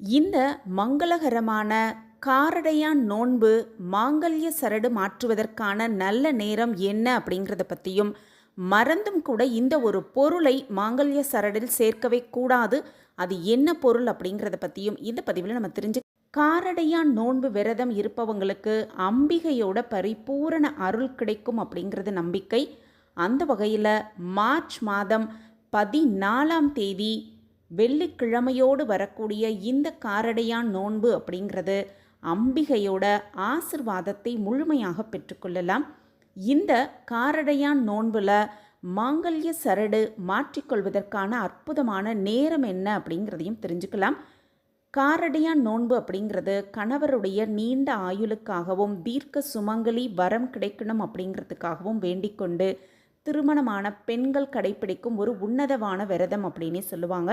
இந்த மங்களகரமான காரடையான் நோன்பு மாங்கல்ய சரடு மாற்றுவதற்கான நல்ல நேரம் என்ன அப்படிங்கிறத பற்றியும் மறந்தும் கூட இந்த ஒரு பொருளை மாங்கல்ய சரடில் சேர்க்கவே கூடாது. அது என்ன பொருள் அப்படிங்கிறத பற்றியும் இந்த பதிவில் நம்ம தெரிஞ்சு காரடையான் நோன்பு விரதம் இருப்பவங்களுக்கு அம்பிகையோட பரிபூரண அருள் கிடைக்கும் அப்படிங்கிறது நம்பிக்கை. அந்த வகையில் மார்ச் மாதம் பதினாலாம் தேதி வெள்ளிக்கிழமையோடு வரக்கூடிய இந்த காரடையான் நோன்பு அப்படிங்கிறது அம்பிகையோட ஆசிர்வாதத்தை முழுமையாக பெற்றுக்கொள்ளலாம் இந்த காரடையான் நோன்பில் மாங்கல்ய சரடு மாற்றிக்கொள்வதற்கான அற்புதமான நேரம் என்ன அப்படிங்கிறதையும் தெரிஞ்சுக்கலாம். காரடையான் நோன்பு அப்படிங்கிறது கணவருடைய நீண்ட ஆயுளுக்காகவும் தீர்க்க சுமங்கலி வரம் கிடைக்கணும் அப்படிங்கிறதுக்காகவும் வேண்டிக் கொண்டு திருமணமான பெண்கள் கடைப்பிடிக்கும் ஒரு உன்னதமான விரதம் அப்படின்னே சொல்லுவாங்க.